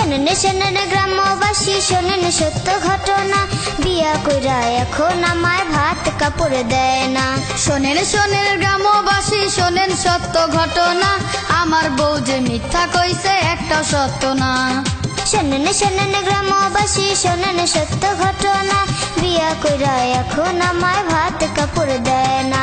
শোনেন শোনেন গ্রামবাসী শোনেন সত্য ঘটনা। বিয়া কইরা এখন আমায় ভাত কাপড় দেয় না। শোনেন শোনেন গ্রামবাসী শোনেন সত্য ঘটনা। আমার বউ যে মিথ্যা কইছে একটা সত্য না। শোনেন শোনেন গ্রামবাসী শোনেন সত্য ঘটনা। বিয়া কইরা এখন আমায় ভাত কাপড় দেয় না।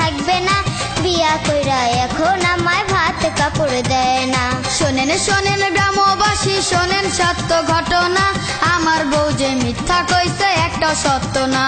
থাকবে না। বিয়া কইরা এখন আমায় ভাত কাপড় দেয় না। শোনেন শোনেন গ্রামবাসী, শোনেন সত্য ঘটনা। আমার বউ যে মিথ্যা কইছে, একটা সত্য না।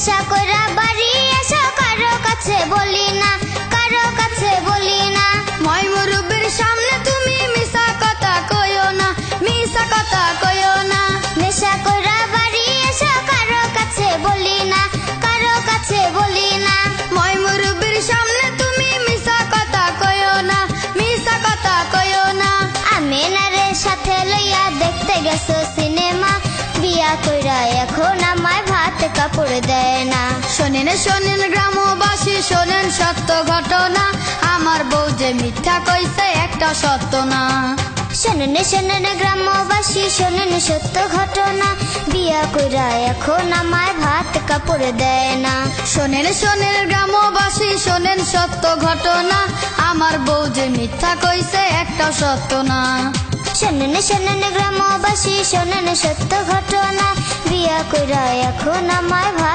নেশা কইরা বাড়ি এসো কারও কাছে বলি না, কারও কাছে বলি না। মই মুরব্বীর সামনে তুমি মিশা কথা কইও না, মিশা কথা কইও না। নেশা কইরা বাড়ি এসো কারও কাছে বলি না, কারও কাছে বলি না। মই মুরব্বীর সামনে তুমি মিশা কথা কইও না, মিশা কথা কইও না। আমি নারে সাথে লইয়া দেখতে গেছো সিনেমা, বিয়া কইরা এখন ভাত কাপড় দেয় না। শোনেন শোনেন গ্রামবাসী, শোনেন সত্য ঘটনা। আমার বউ যে মিথ্যা কইছে, একটা সত্য না। শোনেন শোনেন গ্রামবাসী, শোনেন সত্য ঘটনা। বিয়া কইরা এখন আমায় ভাত কাপড় দেয় না। শোনেন শোনেন গ্রামবাসী, শোনেন সত্য ঘটনা। আমার বউ যে মিথ্যা কইছে, একটা সত্য না। শোনেন শোনেন গ্রামবাসী, শোনেন সত্য ঘটনা। বিয়া কইরা এখন আমায় ভাত কাপড় দেয় না